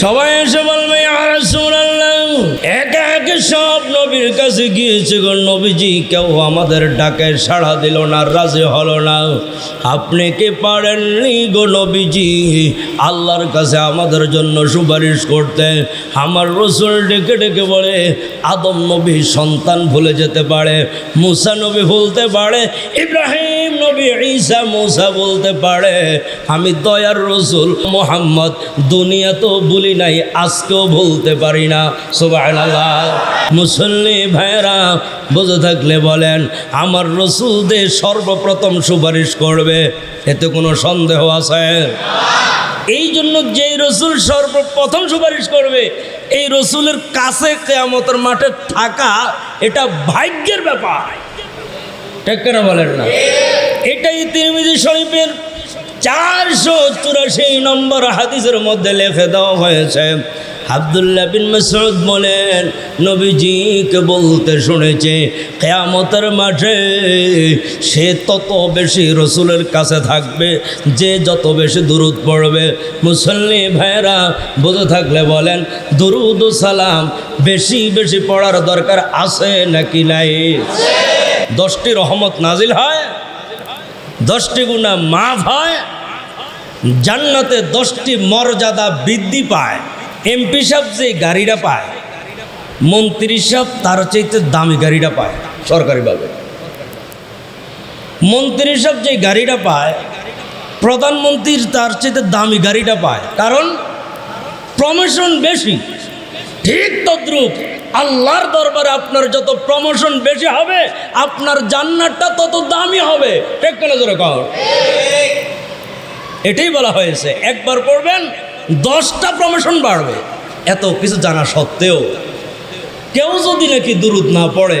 সবাই এসে বলবে সব নবীর কাছে গিয়েছে গো। নবীজি কেউ আমাদের ডাকে সাড়া দিল না, রাজে হলো না। আপনি কে পারেননি গো নবীজি? আল্লাহর কাছে আমাদের জন্য সুপারিশ করতে। আমার রসুল ডেকে ডেকে বলে আদম নবী সন্তান ভুলে যেতে পারে, মুসা নবী ভুলতে পারে, ইব্রাহিম নবী ঈসা মুসা বলতে পারে, আমি দয়ার রসুল মোহাম্মদ দুনিয়া তো ভুলি নাই, আজকেও ভুলতে পারি না। সুবহানাল্লাহ। মুসল্লি ভাইরা বুঝে থাকলে বলেন, আমার রসুলদের সর্বপ্রথম সুপারিশ করবে, এতে কোনো সন্দেহ আছে? এই জন্য যেই রসুল সর্বপ্রথম সুপারিশ করবে, এই রসুলের কাছে কেয়ামতের মাঠে থাকা এটা ভাগ্যের ব্যাপার। ঠিক কেন বলেন না? এটাই তিরমিজি শরীফের চারশো চুরাশি নম্বর হাদিসের মধ্যে লেখে দেওয়া হয়েছে। আবদুল্লাহ বিন মাসউদ বলেন, নবীজিকে বলতে শুনেছে, কেয়ামতের মাঠে সে তত বেশি রসুলের কাছে থাকবে, যে যত বেশি দূরত পড়বে। মুসল্লি ভাইরা বুঝে থাকলে বলেন, দুরুদ সালাম বেশি বেশি পড়ার দরকার আছে নাকি নাই? দশটি রহমত নাজিল হয়, দশটি গুণা মাফ হয় জান্নাতে দশটি মর্যাদা বৃদ্ধি পায়। এমপি সাহেব যে গাড়িটা পায়, মন্ত্রী সাহেব তার চাইতে দামি গাড়িটা পায় সরকারিভাবে। মন্ত্রী সাহেব যে গাড়িটা পায়, প্রধানমন্ত্রীর তার চাইতে দামি গাড়িটা পায়। কারণ প্রমোশন বেশি। ঠিক তদ্রুপ আল্লাহর দরবারে আপনার যত প্রমোশন বেশি হবে, আপনার জান্নাতটা তত দামি হবে। ঠিক কেন জোরে কর এটাই বলা হয়েছে, একবার পড়বেন, দশটা প্রমোশন বাড়বে। এত কিছু জানা সত্ত্বেও কেউ যদি নাকি দুরুদ না পড়ে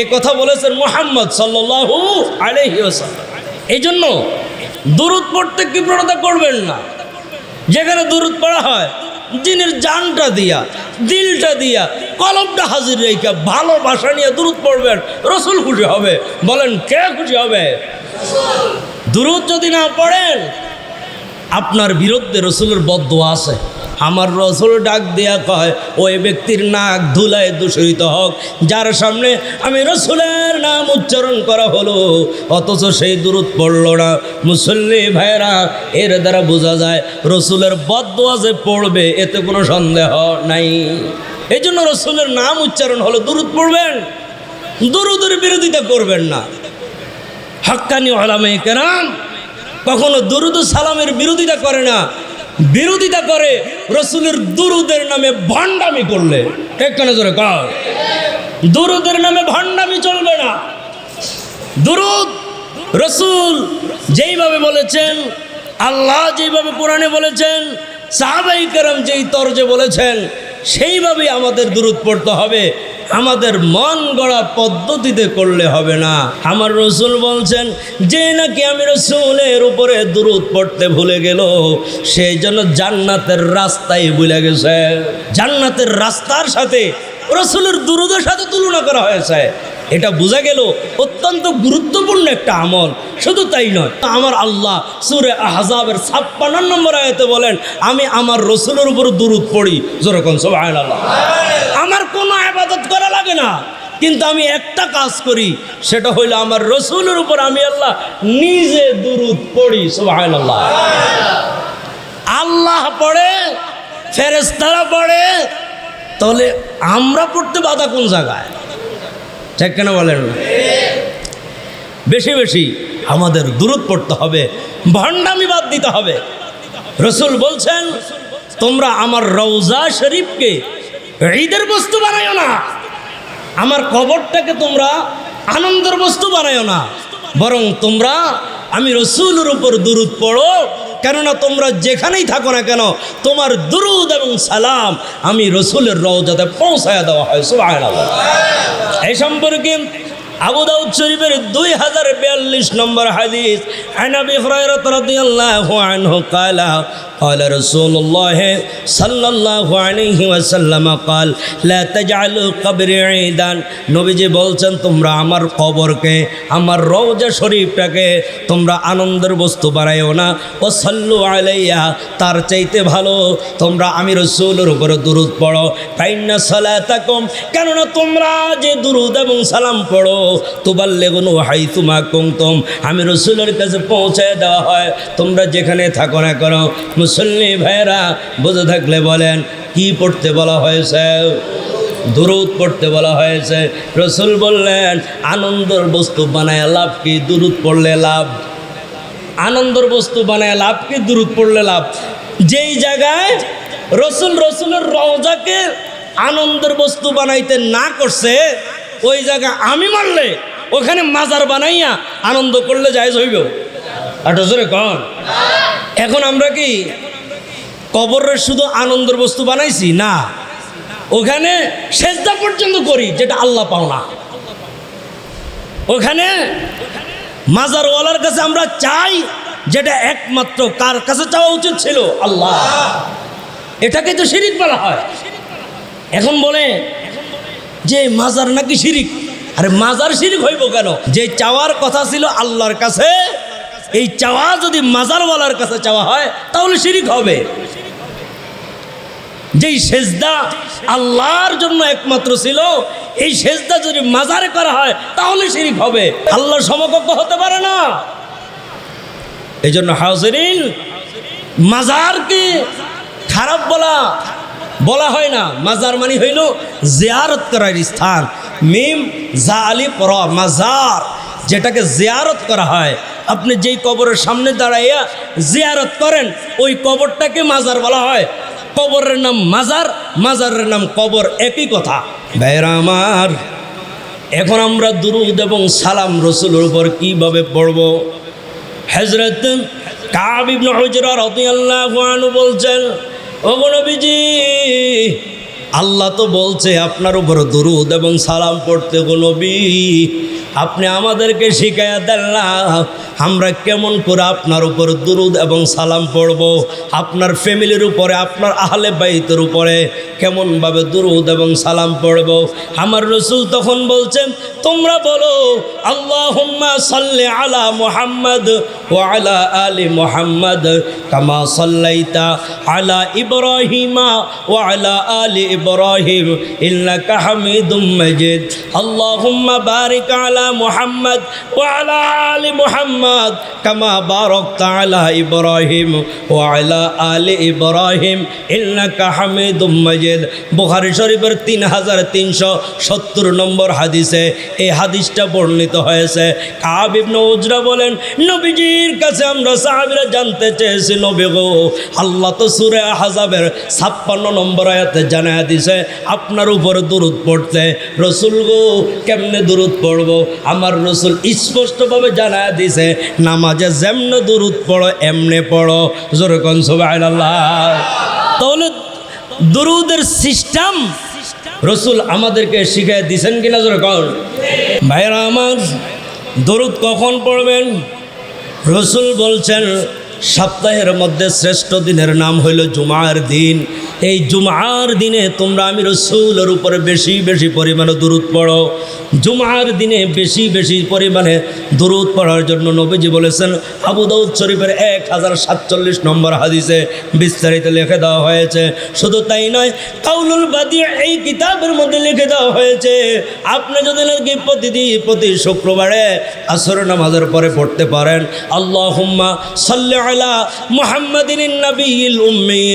এ কথা বলেছেন মোহাম্মদ সাল্লাহু আলহি এই জন্য দূরত পড়তে কৃপণতা করবেন না। যেখানে দুরুদ পড়া হয় দিনের জানটা দিয়া, দিলটা দিয়া, কলমটা হাজির রেখা ভালোবাসা নিয়ে দুরুদ পড়বেন, রসুল খুশি হবে। বলেন, কে খুশি হবে? দুরুদ যদি না পড়েন, আপনার বিরুদ্ধে রসুলের বদ্ধ আছে। আমার রসুল ডাক দেয়া কয়, ওই ব্যক্তির নাক ধুলায় দূষিত হোক, যার সামনে আমি রসুলের নাম উচ্চারণ করা হলো, অথচ সেই দূরত পড়ল না। মুসল্লি ভাইরা এর দ্বারা বোঝা যায়, রসুলের বদ্ধ যে পড়বে, এতে কোনো সন্দেহ নাই। এই জন্য রসুলের নাম উচ্চারণ হলো দূরত পড়বেন, দুরুদের বিরোধিতা করবেন না। হাক্কানি আলামে কেরাম কখনো দুরুদ সালামের বিরোধিতা করে না বিরোধিতা করে রসুলের দুরুদের নামে ভণ্ডামি করলে। ঠিক কেন জোরে কর। দুরুদের নামে ভণ্ডামি চলবে না। দুরুদ, রসুল যেইভাবে বলেছেন, আল্লাহ যেইভাবে কোরআনে বলেছেন, সাহাবাই কেরাম যেই তর্জে বলেছেন, সেইভাবেই আমাদের দূরত পড়তে হবে। আমাদের মন গড়া পদ্ধতিতে করলে হবে না। আমার রসুল বলছেন, যে নাকি আমি রসুলের উপরে দূরত পড়তে ভুলে গেল, সেই জন্য জান্নাতের রাস্তায় ভুলে গেছে। জান্নাতের রাস্তার সাথে রসুলের দুরুদের সাথে তুলনা করা হয়েছে। এটা বোঝা গেল, অত্যন্ত গুরুত্বপূর্ণ একটা আমল। শুধু তাই নয়, আমার আল্লাহ সুরে আহজাবের ছাপ্পান্ন নম্বর আয়তে বলেন, আমি আমার রসুলের উপর দুরুদ পড়ি। যেরকম সব আল্লাহ আমার কোনো লাগে না। কিন্তু আমি একটা কাজ করি, সেটা হইল আমার রসুলের উপর আমি আল্লাহ নিজে দুরুদ পড়ি আল্লাহ আল্লাহ পড়ে ফেরেস্তারা পড়ে, তাহলে আমরা পড়তে বাধা কোন জায়গায়? ঠিক কেন বলেন? বেশি বেশি আমাদের দূরত পড়তে হবে ভণ্ডামি বাদ দিতে হবে। রসুল বলছেন, তোমরা আমার রৌজা শরীফকে ঈদের বস্তু বানাইও না। আমার কবরটাকে তোমরা আনন্দের বস্তু বানায় না। বরং তোমরা আমি রসুলের উপর দূরত পড়ো। কেননা তোমরা যেখানেই থাকো না কেন, তোমার দুরুদ এবং সালাম আমি রসুলের রওজাতে পৌঁছায় দেওয়া হয় সুবাহ এই সম্পর্কে আবু দাউদ শরীফের দুই হাজার বিয়াল্লিশ নম্বর হাদিস আনাবি হুরায়রা রাদিয়াল্লাহু আনহু قال قال رسول الله صلى الله عليه وسلم قال لا تجعلوا قبري عيدا নবীজি বলছেন তোমরা আমার কবরকে আমার রওজা শরীফটাকে তোমরা আনন্দের বস্তু বানাইও না ও সাল্লু আলাইয়া তার চাইতে ভালো তোমরা আমি রসুলের উপরে দুরুদ পড়ো ফাইন্না সালাতাকুম কেননা তোমরা যে দুরুদ এবং সালাম পড়ো তুবাল্লে গুনু হাই তুমা কুমতুম আমি রসুলের কাছে পৌঁছায় দেওয়া হয়। তোমরা যেখানে থাকো না করো মুসল্লি ভাইরা বুঝে থাকলে বলেন, কি পড়তে বলা হয়েছে? দুরুদ পড়তে বলা হয়েছে। রসুল বললেন, আনন্দর বস্তু বানায় লাভ কি? দুরুদ পড়লে লাভ। আনন্দর বস্তু বানায় লাভ কি? দুরুদ পড়লে লাভ। যেই জায়গায় রসুল রসুলের রওজাকে আনন্দের বস্তু বানাইতে না করছে ওই জায়গা আমি মারলে ওখানে মাজার বানাইয়া আনন্দ করলে যায় হইব। আটো জোরে কন। এখন আমরা কি কবরের শুধু আনন্দের বস্তু বানাইছি? না। ওখানে সেজদা পর্যন্ত করি, যেটা আল্লাহ পাও না। ওখানে মাজারওয়ালার কাছে আমরা চাই, যেটা একমাত্র কার কাছে চাওয়া উচিত ছিল? আল্লাহ। এটাকে তো শিরিক বলা হয়। এখন বলে যে মাজার নাকি শিরিক? আরে মাজার শিরিক হইব কেন? যে চাওয়ার কথা ছিল আল্লাহর কাছে, এই চাওয়া যদি মাজারওয়ালার কাছে চাওয়া হয়, তাহলে শিরিক হবে। যেই সেজদা আল্লাহর জন্য একমাত্র ছিল, এই সেজদা যদি মাজারে করা হয়, তাহলে শিরিক হবে। আল্লাহর সমকক্ষ হতে পারে না। এই জন্য হাজরিন, মাজারকে খারাপ বলা বলা হয় না, মাজার মানে হইল জিয়ারত করার স্থান। মিম, জা আলি পর মাজার, যেটাকে জিয়ারত করা হয়। আপনি যেই কবরের সামনে দাঁড়াইয়া জিয়ারত করেন, ওই কবরটাকে মাজার বলা হয়। কবরের নাম মাজার, মাজারের নাম কবর একই কথা। ভাইরা আমার, এখন আমরা দুরুদ এবং সালাম রসুলের উপর কীভাবে পড়ব? হজরত কাব ইবনে হুজরা রাদিয়াল্লাহু আনহু বলছেন নবীজি, আল্লাহ তো বলছে আপনার উপর দুরুদ এবং সালাম পড়তে গো নবী। আপনি আমাদেরকে শিখাইয়া দেন না আমরা কেমন করে আপনার উপর দুরুদ এবং সালাম পড়ব? আপনার ফ্যামিলির উপরে, আপনার আহলে বাইতের উপরে কেমনভাবে দুরুদ এবং সালাম পড়ব? আমার রসুল তখন বলছেন, তোমরা বলো, আল্লাহুম্মা সাল্লি আলা মুহাম্মদ ওয়া আলা মুহাম্মদ কামা সাল্লাইতা আলা ইব্রাহিমা ওয়া আলা আলি ইব্রাহিম ইন্নাকা হামিদুম মাজিদ। আল্লাহুম্মা বারিক আলা মুহাম্মদ ওয়া আলা আলি মুহাম্মদ। কামা বারাকতা আলা ইব্রাহিম ওয়া আলা আলি ইব্রাহিম ইন্নাকা হামিদুম মাজিদ। বুখারী শরীফের তিন হাজার তিনশো সত্তর নম্বর হাদিসে এই হাদিসটা বর্ণিত হয়েছে। কাব ইবনে উজরা বলেন, নবীজির কাছে আমরা সাহাবিরা জানতে চেয়েছি, নবী গো, আল্লাহ তো সুরে আহজাবের ছাপ্পান্ন নম্বর আয়াতে জানায়া দিছে, আপনার উপর দুরুদ পড়তে। রসুল গো, কেমনে দূরত পড়ব? আমার রসুল স্পষ্টভাবে জানায়া দিছে নামাজে যেমনে দুরুদ পড়ো, এমনে পড়ো। জোরকন সুবহানাল্লাহ। তাহলে দুরুদের সিস্টেম রসুল আমাদেরকে শিখাই দিছেন কিনা জোরে কন? ভাইরা আমার, দরুদ কখন পড়বেন? রসুল বলছেন, সপ্তাহের মধ্যে শ্রেষ্ঠ দিনের নাম হইল জুমার দিন। এই জুমার দিনে তোমরা আমি রসুলের উপরে বেশি বেশি পরিমাণে দূরত পড়ো। জুমার দিনে বেশি বেশি পরিমাণে দূরত পড়ার জন্য নবীজি বলেছেন, আবু দাউদ শরীফের এক হাজার সাতচল্লিশ নম্বর হাদিসে বিস্তারিত লিখে দেওয়া হয়েছে। শুধু তাই নয়, কাউলুল বাদি এই কিতাবের মধ্যে লিখে দেওয়া হয়েছে, আপনি যদি নাকি প্রতিদিন, প্রতি শুক্রবারে আসর নামাজের পরে পড়তে পারেন আল্লাহ সাল্লি আলা মুহাম্মাদিন নবীল উম্মি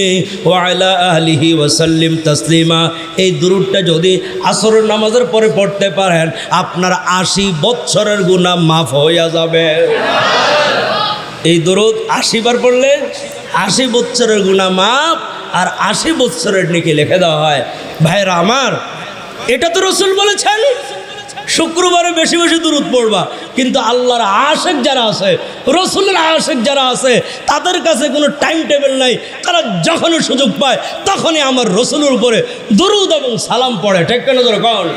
ও আলা আলিহি ওয়াসাল্লিম তসলিমা, এই দুরুদটা যদি আসর নামাজের পরে পড়তে পারেন, আপনার আশি বৎসরের গুণা মাফ হইয়া যাবে। এই দরুদ আশি বার পড়লে আশি বৎসরের গুণা মাফ আর আশি বৎসরের নিকে লিখে দেওয়া হয়। ভাইরা আমার, এটা তো রসুল বলেছেন শুক্রবারে বেশি বেশি দূরত পড়বা। কিন্তু আল্লাহর আশেক যারা আছে, রসুলের আশেক যারা আছে, তাদের কাছে কোনো টাইম টেবিল নাই। তারা যখনই সুযোগ পায়, তখনই আমার রসুলের উপরে দরুদ এবং সালাম পড়ে। ঠিক কেন কন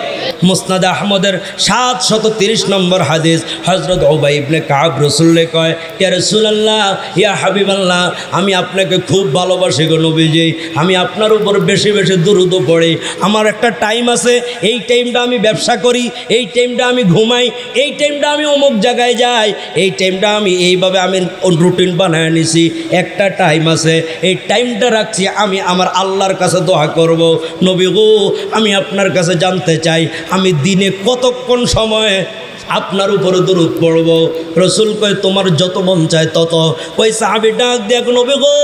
মুসনাদ আহমদের সাত শত তিরিশ নম্বর হাদিস হজরত ওবাই কাব রসুল্লে কয়, ইয়া রসুলাল্লাহ, ইয়া হাবিব আল্লাহ আমি আপনাকে খুব ভালোবাসি গো নবীজি। আমি আপনার উপর বেশি বেশি দুরুদ পড়ি। আমার একটা টাইম আছে, এই টাইমটা আমি ব্যবসা করি, এই টাইমটা আমি ঘুমাই, এই টাইমটা আমি অমুক জায়গায় যাই, এই টাইমটা আমি এইভাবে আমি রুটিন বানায় নিছি, একটা টাইম আছে, এই টাইমটা রাখছি, আমি আমার আল্লাহর কাছে দোয়া করব। নবী গো, আমি আপনার কাছে জানতে চাই, আমি দিনে কতক্ষণ সময় আপনার উপরে দূরত পড়ব। রসুল কয়, তোমার যত মন চায় তত। ওই সাহাবি ডাক দেখ নবী গো,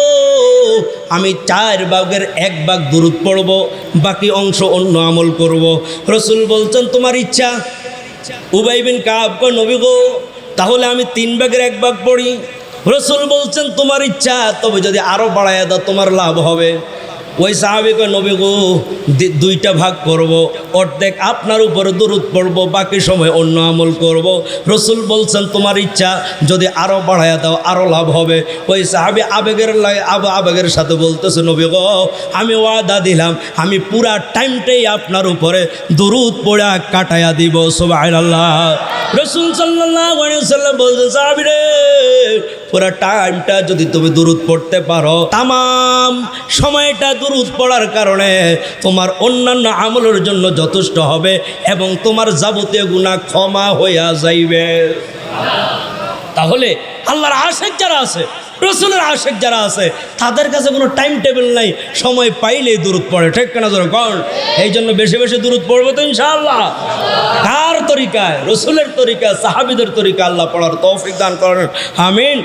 আমি চার ভাগের এক ভাগ দূরত পড়ব, বাকি অংশ অন্য আমল করব। রসুল বলছেন, তোমার ইচ্ছা? উবাই বিন কাব কয়, নবী গো, তাহলে আমি তিন ভাগের এক ভাগ পড়ি। রসুল বলছেন, তোমার ইচ্ছা, তবে যদি আরও বাড়ায় দাও, তোমার লাভ হবে। ওই সাহাবিকে নবী গো দুইটা ভাগ করব। অর্ধেক আপনার উপরে দূরত পড়ব, বাকি সময় অন্য আমল করব। রসুল বলছেন, তোমার ইচ্ছা যদি আরও বাড়ায় দাও আরও লাভ হবে। ওই সাহাবি আবেগের লাগে আব, আবেগের সাথে বলতেছে, নবী গো, আমি ওয়াদা দিলাম, আমি পুরা টাইমটাই আপনার উপরে দূরত পড়া কাটায়া দিব সোবাহ আল্লাহ রসুল সাল্লাহ বলছে, সাহাবি রে পুরা টাইমটা যদি তুমি দূরত পড়তে পারো, তামাম সময়টা দূরত পড়ার কারণে তোমার অন্যান্য আমলের জন্য যথেষ্ট হবে এবং তোমার যাবতীয় গুণা ক্ষমা হইয়া যাইবে। তাহলে আল্লাহর আশেক যারা আছে রসুলের আশেক যারা আছে, তাদের কাছে কোনো টাইম টেবিল নাই, সময় পাইলেই দূরত পড়ে, ঠিক কেনা ধরো কারণ এই জন্য বেশি বেশি দূরত পড়বে তো ইনশাআল্লাহ। কার তরিকায়? রসুলের তরিকা সাহাবিদের তরিকা আল্লাহ পড়ার তৌফিক দান করেন। আমিন।